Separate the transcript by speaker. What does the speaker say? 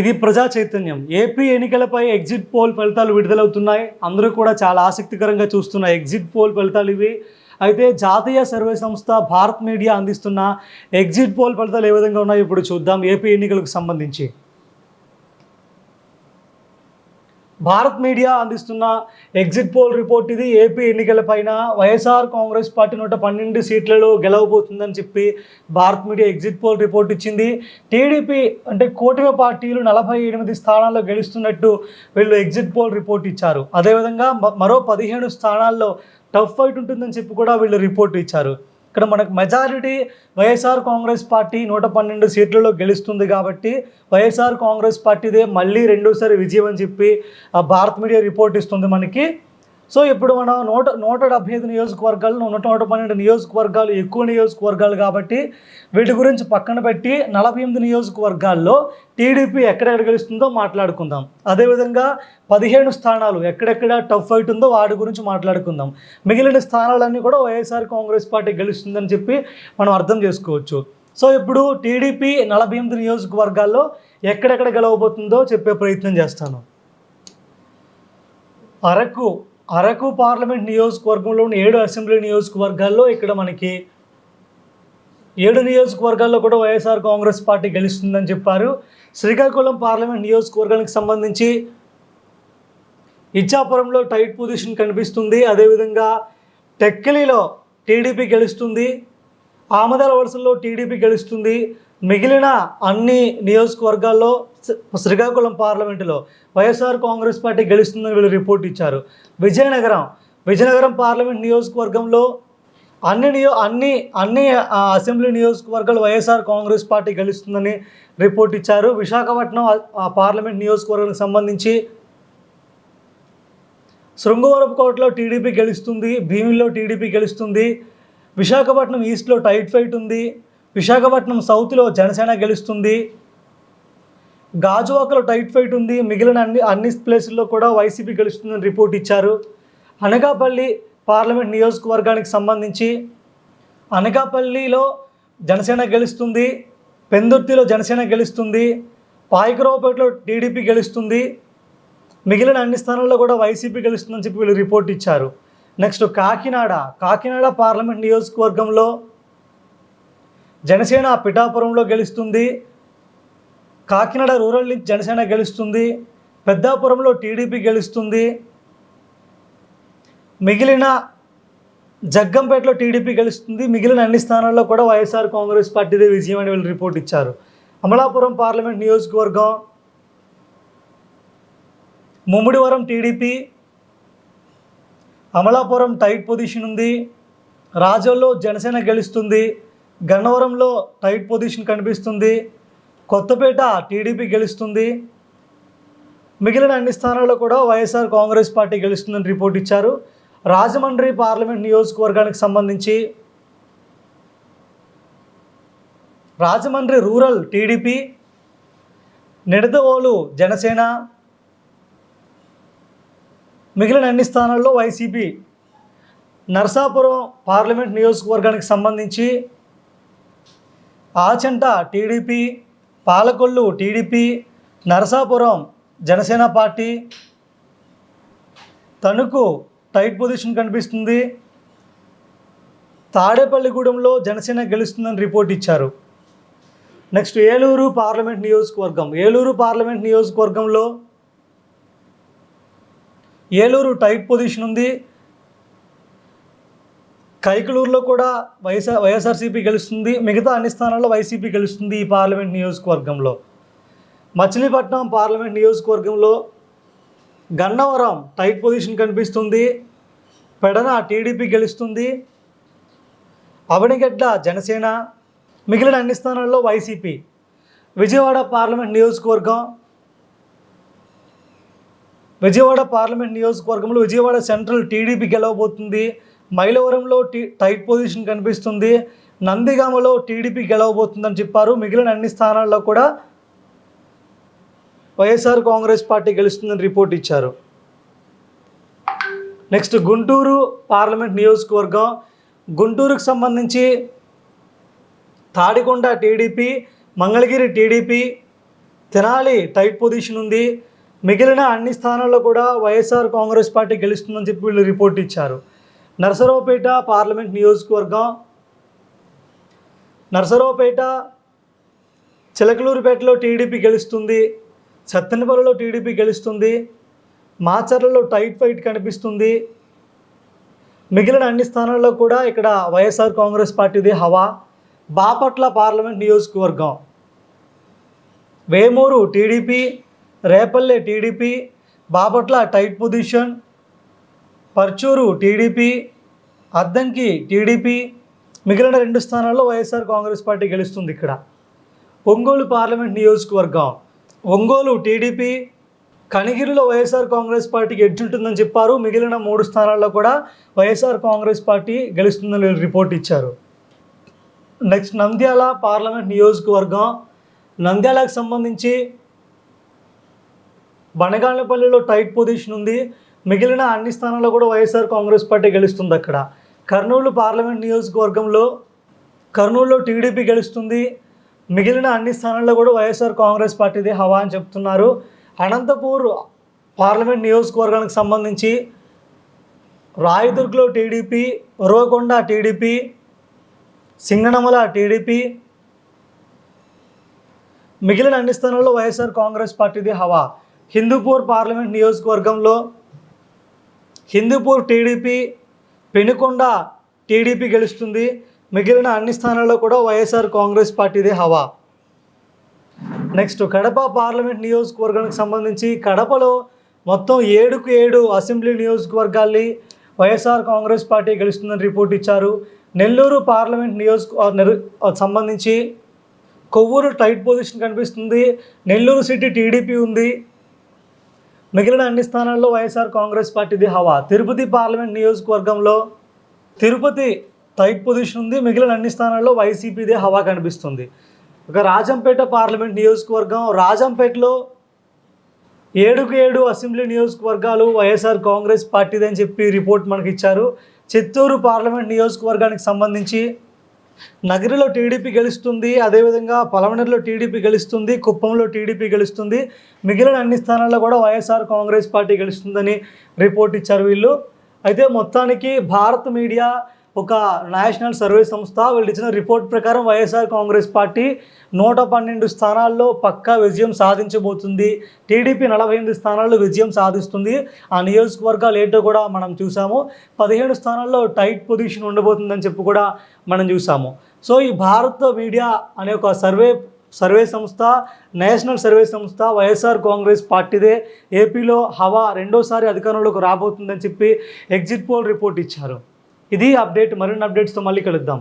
Speaker 1: ఇది ప్రజా చైతన్యం. ఏపీ ఎన్నికలపై ఎగ్జిట్ పోల్ ఫలితాలు విడుదలవుతున్నాయి. అందరూ కూడా చాలా ఆసక్తికరంగా చూస్తున్న ఎగ్జిట్ పోల్ ఫలితాలు ఇవి. అయితే జాతీయ సర్వే సంస్థ భారత్ మీడియా అందిస్తున్న ఎగ్జిట్ పోల్ ఫలితాలు ఏ విధంగా ఉన్నాయో ఇప్పుడు చూద్దాం. ఏపీ ఎన్నికలకు సంబంధించి. భారత్ మీడియా అందిస్తున్న ఎగ్జిట్ పోల్ రిపోర్ట్ ఇది ఏపీ ఎన్నికలపైన వైఎస్ఆర్ కాంగ్రెస్ పార్టీ నూట పన్నెండు సీట్లలో గెలవబోతుందని చెప్పి Bharat media exit poll report ఇచ్చింది. టీడీపీ అంటే కూటమి పార్టీలు నలభై ఎనిమిది స్థానాల్లో గెలుస్తున్నట్టు వీళ్ళు ఎగ్జిట్ పోల్ రిపోర్ట్ ఇచ్చారు. అదేవిధంగా మ- మరో పదిహేను స్థానాల్లో టఫ్ ఫైట్ ఉంటుందని చెప్పి కూడా వీళ్ళు రిపోర్ట్ ఇచ్చారు. ఇక్కడ మనకు మెజారిటీ వైఎస్ఆర్ కాంగ్రెస్ పార్టీ నూట పన్నెండు సీట్లలో గెలుస్తుంది కాబట్టి వైఎస్ఆర్ కాంగ్రెస్ పార్టీదే మళ్ళీ రెండోసారి విజయం అని చెప్పి ఆ భారత్ మీడియా రిపోర్ట్ ఇస్తుంది మనకి. సో ఇప్పుడు మనం నూట నూట డెబ్బై ఐదు నియోజకవర్గాలు నూట నూట పన్నెండు నియోజకవర్గాలు ఎక్కువ నియోజకవర్గాలు కాబట్టి వీటి గురించి పక్కన పెట్టి నలభై ఎనిమిది నియోజకవర్గాల్లో టీడీపీ ఎక్కడెక్కడ గెలుస్తుందో మాట్లాడుకుందాం. అదేవిధంగా పదిహేను స్థానాలు ఎక్కడెక్కడ టఫ్ ఫైట్ ఉందో వాటి గురించి మాట్లాడుకుందాం. మిగిలిన స్థానాలన్నీ కూడా వైఎస్ఆర్ కాంగ్రెస్ పార్టీ గెలుస్తుందని చెప్పి మనం అర్థం చేసుకోవచ్చు. సో ఇప్పుడు టీడీపీ నలభై ఎనిమిది నియోజకవర్గాల్లో ఎక్కడెక్కడ గెలవబోతుందో చెప్పే ప్రయత్నం చేస్తాను. అరకు అరకు పార్లమెంట్ నియోజకవర్గంలోని ఏడు అసెంబ్లీ నియోజకవర్గాల్లో ఇక్కడ మనకి ఏడు నియోజకవర్గాల్లో కూడా వైఎస్ఆర్ కాంగ్రెస్ పార్టీ గెలుస్తుందని చెప్పారు. శ్రీకాకుళం పార్లమెంట్ నియోజకవర్గానికి సంబంధించి ఇచ్చాపురంలో టైట్ పొజిషన్ కనిపిస్తుంది. అదేవిధంగా టెక్కలిలో టీడీపీ గెలుస్తుంది. ఆమదాల వలసల్లో టీడీపీ గెలుస్తుంది. మిగిలిన అన్ని నియోజకవర్గాల్లో శ్రీకాకుళం పార్లమెంటులో వైఎస్ఆర్ కాంగ్రెస్ పార్టీ గెలుస్తుందని వీళ్ళు రిపోర్ట్ ఇచ్చారు. విజయనగరం విజయనగరం పార్లమెంట్ నియోజకవర్గంలో అన్ని నియో అన్ని అన్ని అసెంబ్లీ నియోజకవర్గాలు వైఎస్ఆర్ కాంగ్రెస్ పార్టీ గెలుస్తుందని రిపోర్ట్ ఇచ్చారు. విశాఖపట్నం ఆ- పార్లమెంట్ నియోజకవర్గానికి సంబంధించి శృంగవరపుకోటలో టీడీపీ గెలుస్తుంది భీమిలో టీడీపీ గెలుస్తుంది విశాఖపట్నం ఈస్ట్లో టైట్ ఫైట్ ఉంది విశాఖపట్నం సౌత్లో జనసేన గెలుస్తుంది గాజువాకలో టైట్ ఫైట్ ఉంది. మిగిలిన అన్ని అన్ని ప్లేసుల్లో కూడా వైసీపీ గెలుస్తుందని రిపోర్ట్ ఇచ్చారు. అనకాపల్లి పార్లమెంట్ నియోజకవర్గానికి సంబంధించి అనకాపల్లిలో జనసేన గెలుస్తుంది. పెందుర్తిలో జనసేన గెలుస్తుంది. పాయకరావుపేటలో టీడీపీ గెలుస్తుంది. మిగిలిన అన్ని స్థానాల్లో కూడా వైసీపీ గెలుస్తుందని చెప్పి వీళ్ళు రిపోర్ట్ ఇచ్చారు. నెక్స్ట్ కాకినాడ. కాకినాడ పార్లమెంట్ నియోజకవర్గంలో జనసేన పిఠాపురంలో గెలుస్తుంది. కాకినాడ రూరల్ నుంచి జనసేన గెలుస్తుంది పెద్దాపురంలో టీడీపీ గెలుస్తుంది మిగిలిన జగ్గంపేటలో టీడీపీ గెలుస్తుంది మిగిలిన అన్ని స్థానాల్లో కూడా వైఎస్ఆర్ కాంగ్రెస్ పార్టీదే విజయం అని వీళ్ళు రిపోర్ట్ ఇచ్చారు. అమలాపురం పార్లమెంట్ నియోజకవర్గం Mummidivaram TDP Amalapuram tight position ఉంది రాజోల్లో జనసేన గెలుస్తుంది గన్నవరంలో టైట్ పొజిషన్ కనిపిస్తుంది కొత్తపేట టీడీపీ గెలుస్తుంది. మిగిలిన అన్ని స్థానాల్లో కూడా వైఎస్ఆర్ కాంగ్రెస్ పార్టీ గెలుస్తుందని రిపోర్ట్ ఇచ్చారు. రాజమండ్రి పార్లమెంట్ నియోజకవర్గానికి సంబంధించి రాజమండ్రి రూరల్ టీడీపీ నిడదవోలు జనసేన మిగిలిన అన్ని స్థానాల్లో వైసీపీ నరసాపురం పార్లమెంట్ నియోజకవర్గానికి సంబంధించి Achanta TDP Palakollu TDP Narasapuram Janasena party. Tanuku tight position కనిపిస్తుంది. తాడేపల్లిగూడెంలో జనసేన గెలుస్తుందని రిపోర్ట్ ఇచ్చారు. నెక్స్ట్ ఏలూరు పార్లమెంట్ నియోజకవర్గం. ఏలూరు పార్లమెంట్ నియోజకవర్గంలో ఏలూరు టైట్ పొజిషన్ ఉంది. కైకలూరులో కూడా వైఎస్ఆర్ వైఎస్ఆర్సీపీ గెలుస్తుంది. మిగతా అన్ని స్థానాల్లో వైసీపీ గెలుస్తుంది ఈ పార్లమెంట్ నియోజకవర్గంలో. మచిలీపట్నం పార్లమెంట్ నియోజకవర్గంలో గన్నవరం టైట్ పొజిషన్ కనిపిస్తుంది. పెడన టీడీపీ గెలుస్తుంది. అవనిగడ్డ జనసేన మిగిలిన అన్ని స్థానాల్లో వైసీపీ. విజయవాడ పార్లమెంట్ నియోజకవర్గం విజయవాడ పార్లమెంట్ నియోజకవర్గంలో విజయవాడ సెంట్రల్ టీడీపీ గెలవబోతుంది. మైలవరంలో టీ టైట్ పొజిషన్ కనిపిస్తుంది. నందిగామలో టీడీపీ గెలవబోతుందని చెప్పారు. మిగిలిన అన్ని స్థానాల్లో కూడా వైఎస్ఆర్ కాంగ్రెస్ పార్టీ గెలుస్తుందని రిపోర్ట్ ఇచ్చారు. నెక్స్ట్ గుంటూరు పార్లమెంట్ నియోజకవర్గం. గుంటూరుకు సంబంధించి Tadikonda TDP Mangalagiri TDP Tenali tight position ఉంది. మిగిలిన అన్ని స్థానాల్లో కూడా వైఎస్ఆర్ కాంగ్రెస్ పార్టీ గెలుస్తుందని చెప్పి వీళ్ళు రిపోర్ట్ ఇచ్చారు. నరసరావుపేట పార్లమెంట్ నియోజకవర్గం. నరసరావుపేట చిలకలూరుపేటలో టీడీపీ గెలుస్తుంది సత్తెనపల్లిలో టీడీపీ గెలుస్తుంది మాచర్లలో టైట్ ఫైట్ కనిపిస్తుంది. మిగిలిన అన్ని స్థానాల్లో కూడా ఇక్కడ వైఎస్ఆర్ కాంగ్రెస్ పార్టీది హవా. బాపట్ల పార్లమెంట్ నియోజకవర్గం. Vemuru TDP Repalle TDP Bapatla tight position Parchur TDP Addanki TDP మిగిలిన రెండు స్థానాల్లో వైఎస్ఆర్ కాంగ్రెస్ పార్టీ గెలుస్తుంది ఇక్కడ. ఒంగోలు పార్లమెంట్ నియోజకవర్గం. ఒంగోలు టీడీపీ కనిగిరిలో వైఎస్ఆర్ కాంగ్రెస్ పార్టీకి ఎడ్జుంటుందని చెప్పారు. మిగిలిన మూడు స్థానాల్లో కూడా వైఎస్ఆర్ కాంగ్రెస్ పార్టీ గెలుస్తుందని రిపోర్ట్ ఇచ్చారు. నెక్స్ట్ నంద్యాల పార్లమెంట్ నియోజకవర్గం. నంద్యాలకు సంబంధించి బనగానపల్లిలో టైట్ పొజిషన్ ఉంది. మిగిలిన అన్ని స్థానాల్లో కూడా వైఎస్ఆర్ కాంగ్రెస్ పార్టీ గెలుస్తుంది అక్కడ. కర్నూలు పార్లమెంట్ నియోజకవర్గంలో కర్నూలులో టీడీపీ గెలుస్తుంది. మిగిలిన అన్ని స్థానాల్లో కూడా వైఎస్ఆర్ కాంగ్రెస్ పార్టీదే హవా అని చెప్తున్నారు. అనంతపూర్ పార్లమెంట్ నియోజకవర్గానికి సంబంధించి రాయదుర్గ్లో TDP Uravakonda TDP Singanamala TDP మిగిలిన అన్ని స్థానాల్లో వైఎస్ఆర్ కాంగ్రెస్ పార్టీది హవా. హిందూపూర్ పార్లమెంట్ నియోజకవర్గంలో హిందూపూర్ టీడీపీ పెనుకొండ టీడీపీ గెలుస్తుంది. మిగిలిన అన్ని స్థానాల్లో కూడా వైఎస్ఆర్ కాంగ్రెస్ పార్టీదే హవా. నెక్స్ట్ కడప పార్లమెంట్ నియోజకవర్గానికి సంబంధించి కడపలో మొత్తం ఏడుకు ఏడు అసెంబ్లీ నియోజకవర్గాల్ని వైఎస్ఆర్ కాంగ్రెస్ పార్టీ గెలుస్తుందని రిపోర్ట్ ఇచ్చారు. నెల్లూరు పార్లమెంట్ నియోజక సంబంధించి కొవ్వూరు టైట్ పొజిషన్ కనిపిస్తుంది. నెల్లూరు సిటీ టీడీపీ ఉంది. మిగిలిన అన్ని స్థానాల్లో వైఎస్ఆర్ కాంగ్రెస్ పార్టీది హవా. తిరుపతి పార్లమెంట్ నియోజకవర్గంలో తిరుపతి టైట్ పొజిషన్ ఉంది మిగిలిన అన్ని స్థానాల్లో వైసీపీదే హవా కనిపిస్తుంది. ఒక రాజంపేట పార్లమెంట్ నియోజకవర్గం రాజంపేటలో ఏడుకు ఏడు అసెంబ్లీ నియోజకవర్గాలు వైఎస్ఆర్ కాంగ్రెస్ పార్టీది అని చెప్పి రిపోర్ట్ మనకి ఇచ్చారు చిత్తూరు పార్లమెంట్ నియోజకవర్గానికి సంబంధించి నగరిలో టీడీపీ గెలుస్తుంది అదేవిధంగా పలమనేరులో టీడీపీ గెలుస్తుంది కుప్పంలో టీడీపీ గెలుస్తుంది మిగిలిన అన్ని స్థానాల్లో కూడా వైఎస్ఆర్ కాంగ్రెస్ పార్టీ గెలుస్తుందని రిపోర్ట్ ఇచ్చారు వీళ్ళు. అయితే మొత్తానికి భారత్ మీడియా ఒక నేషనల్ సర్వే సంస్థ వీళ్ళు ఇచ్చిన రిపోర్ట్ ప్రకారం వైఎస్ఆర్ కాంగ్రెస్ పార్టీ నూట పన్నెండు స్థానాల్లో పక్కా విజయం సాధించబోతుంది. టీడీపీ నలభై ఎనిమిది స్థానాల్లో విజయం సాధిస్తుంది. ఆ నియోజకవర్గాలు ఏంటో కూడా మనం చూసాము. పదిహేడు స్థానాల్లో టైట్ పొజిషన్ ఉండబోతుందని చెప్పి కూడా మనం చూసాము. సో ఈ భారత్ మీడియా అనే ఒక సర్వే సర్వే సంస్థ నేషనల్ సర్వే సంస్థ వైఎస్ఆర్ కాంగ్రెస్ పార్టీదే. ఏపీలో హవా రెండోసారి అధికారంలోకి రాబోతుందని చెప్పి ఎగ్జిట్ పోల్ రిపోర్ట్ ఇచ్చారు. ఇది అప్డేట్ మరిన్ని అప్డేట్స్తో మళ్ళీ కలుద్దాం.